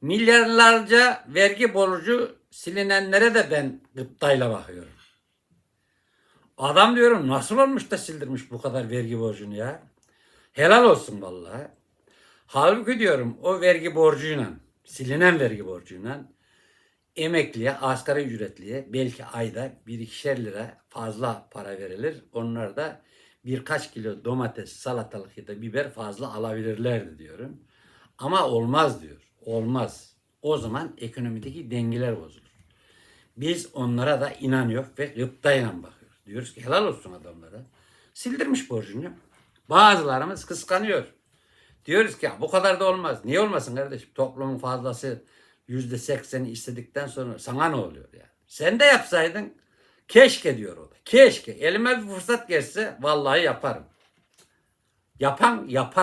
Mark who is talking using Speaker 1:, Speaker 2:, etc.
Speaker 1: Milyarlarca vergi borcu silinenlere de ben gıptayla bakıyorum. Adam diyorum nasıl olmuş da sildirmiş bu kadar vergi borcunu ya. Helal olsun vallahi. Halbuki diyorum o vergi borcuyla, silinen vergi borcuyla emekliye, asgari ücretliye belki ayda bir ikişer lira fazla para verilir. Onlar da birkaç kilo domates, salatalık ya da biber fazla alabilirlerdi diyorum. Ama olmaz diyor. Olmaz. O zaman ekonomideki dengeler bozulur. Biz onlara da inanıyor ve gıptayla bakıyoruz. Diyoruz ki helal olsun adamlara. Sildirmiş borcunu. Bazılarımız kıskanıyor. Diyoruz ki ya bu kadar da olmaz. Niye olmasın kardeşim? Toplumun fazlası yüzde sekseni istedikten sonra sana ne oluyor yani? Sen de yapsaydın keşke diyor o da. Keşke. Elime bir fırsat geçse vallahi yaparım. Yapan yapar.